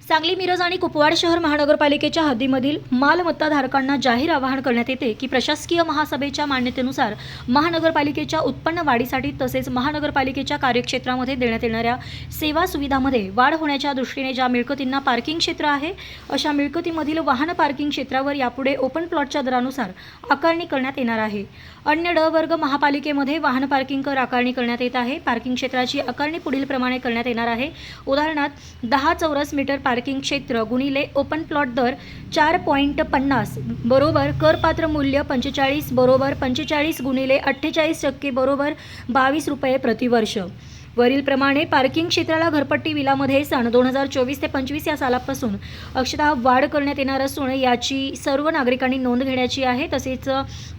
सांगली मिरज आणि कुपवाड शहर महानगरपालिकेच्या हद्दीमधील मालमत्ताधारकांना जाहीर आवाहन करण्यात येते की प्रशासकीय महासभेच्या मान्यतेनुसार महानगरपालिकेच्या उत्पन्न वाढीसाठी तसेच महानगरपालिकेच्या कार्यक्षेत्रामध्ये देण्यात येणाऱ्या सेवा सुविधामध्ये वाढ होण्याच्या दृष्टीने ज्या मिळकतींना पार्किंग क्षेत्र आहे अशा मिळकतीमधील वाहन पार्किंग क्षेत्रावर यापुढे ओपन प्लॉटच्या दरानुसार आकारणी करण्यात येणार आहे. अन्य ड वर्ग महापालिकेमध्ये वाहन पार्किंग कर आकारणी करण्यात येत आहे. पार्किंग क्षेत्राची आकारणी पुढील प्रमाणे करण्यात येणार आहे. उदाहरणार्थ दहा चौरस मीटर पार्किंग क्षेत्र गुणिले ओपन प्लॉट दर चार पॉईंट पन्नास. बरोबर करपात्र मूल्य पंचेचाळीस बरोबर पंचेचाळीस गुणिले अठ्ठेचाळीस टक्के बरोबर बावीस रुपये प्रतिवर्ष. वरीलप्रमाणे पार्किंग क्षेत्राला घरपट्टी विलामध्ये सन दोन हजार चोवीस ते पंचवीस या सालापासून अक्षतः वाढ करण्यात येणार असून याची सर्व नागरिकांनी नोंद घेण्याची आहे. तसेच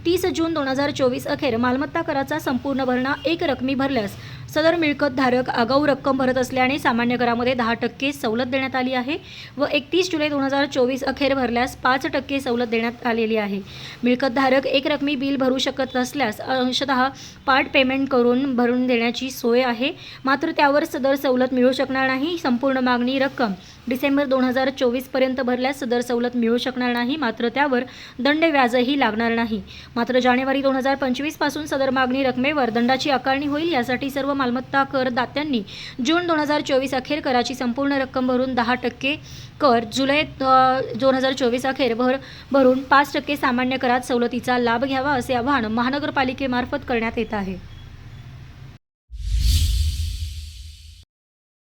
तीस जून दोन हजार चोवीस अखेर मालमत्ता कराचा संपूर्ण भरणा एक रकमी भरल्यास सदर मिळकत धारक आगाऊ रक्कम भरत असल्याने सामान्य करामध्ये दहा टक्के सवलत देण्यात आली आहे व एकतीस जुलै दोन हजार चोवीस अखेर भरल्यास पाच टक्के सवलत देण्यात आलेली आहे. मिळकतधारक एक रकमी बिल भरू शकत नसल्यास अंशतः पार्ट पेमेंट करून भरून देण्याची सोय आहे. मात्र त्यावर सदर सवलत मिळू शकणार नाही. संपूर्ण मागणी रक्कम डिसेंबर दोन हजार चोवीसपर्यंत भरल्यास सदर सवलत मिळू शकणार नाही. मात्र त्यावर दंड व्याजही लागणार नाही. मात्र जानेवारी दोन हजार पंचवीसपासून सदर मागणी रकमेवर दंडाची आकारणी होईल. यासाठी सर्व मालमत्ता कर दात्यांनी जून दोन हजार चोवीस अखेर कराची संपूर्ण रक्कम भरून दहा टक्के कर जुलै दोन हजार चोवीस अखेर भर भरून पाच टक्के सामान्य करात सवलतीचा लाभ घ्यावा असे आवाहन महानगरपालिकेमार्फत करण्यात येत आहे.